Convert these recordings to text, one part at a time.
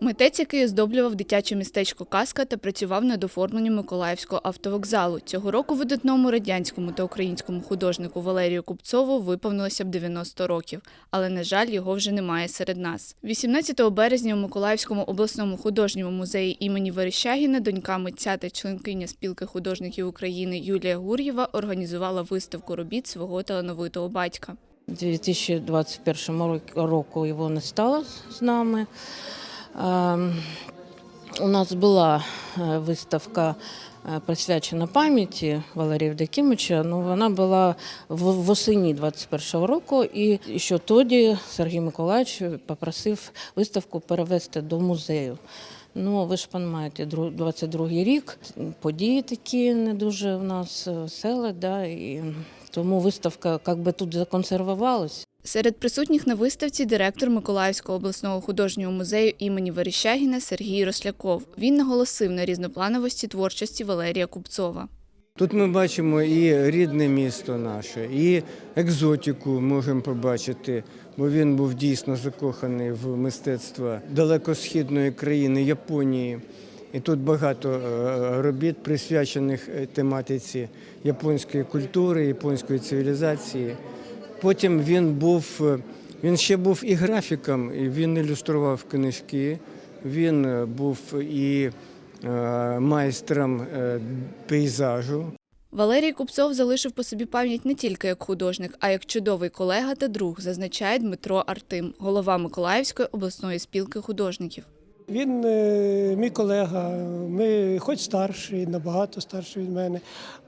Митець, який оздоблював дитяче містечко Казка та працював над оформленням Миколаївського автовокзалу. Цього року видатному радянському та українському художнику Валерію Купцову виповнилося б 90 років, але на жаль, його вже немає серед нас. 18 березня у Миколаївському обласному художньому музеї імені Верещагіна донька митця та членкиня спілки художників України Юлія Гур'єва організувала виставку робіт свого талановитого батька. У 2021 рок- року його не стало з нами. Ем, У нас була е, виставка е, присвячена пам'яті Валерія Евдокимовича. Ну, вона була в- восені 21 року, і ще тоді Сергій Миколаївич попросив виставку перевести до музею. Ну, ви ж розумієте, 22-й рік, події такі не дуже в нас е, веселі, да, і тому виставка як би тут законсервувалась. Серед присутніх на виставці директор Миколаївського обласного художнього музею імені Верещагіна Сергій Росляков. Він наголосив на різноплановості творчості Валерія Купцова. Тут ми бачимо і рідне місто наше, і екзотику можемо побачити, бо він був дійсно закоханий в мистецтво далекосхідної країни Японії. І тут багато е, робіт, присвячених е, тематиці японської культури, японської цивілізації. Потім він був, е, він ще був і графіком, і він ілюстрував книжки. Він був і майстром е, пейзажу. Валерій Купцов залишив по собі пам'ять не тільки як художник, а як чудовий колега та друг, зазначає Дмитро Артим, голова Миколаївської обласної спілки художників. Він е, мій колега, ми хоч старший, набагато старший від мене,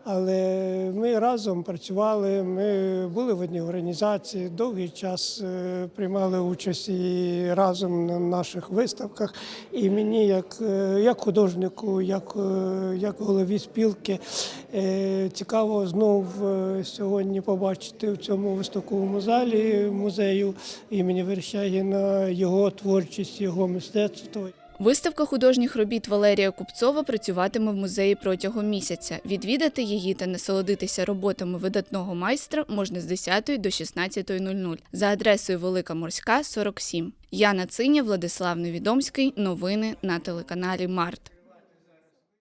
але ми разом працювали, ми були в одній організації, довгий час е, приймали участь і разом на наших виставках. І мені, як, е, як художнику, як, як голові спілки, цікаво знов сьогодні побачити в цьому виставковому залі музею імені Верещагіна його творчість, його мистецтво. Виставка художніх робіт Валерія Купцова працюватиме в музеї протягом місяця. Відвідати її та насолодитися роботами видатного майстра можна з 10 до 16.00 за адресою Велика Морська, 47. Яна Циня, Владислав Невідомський. Новини на телеканалі Март.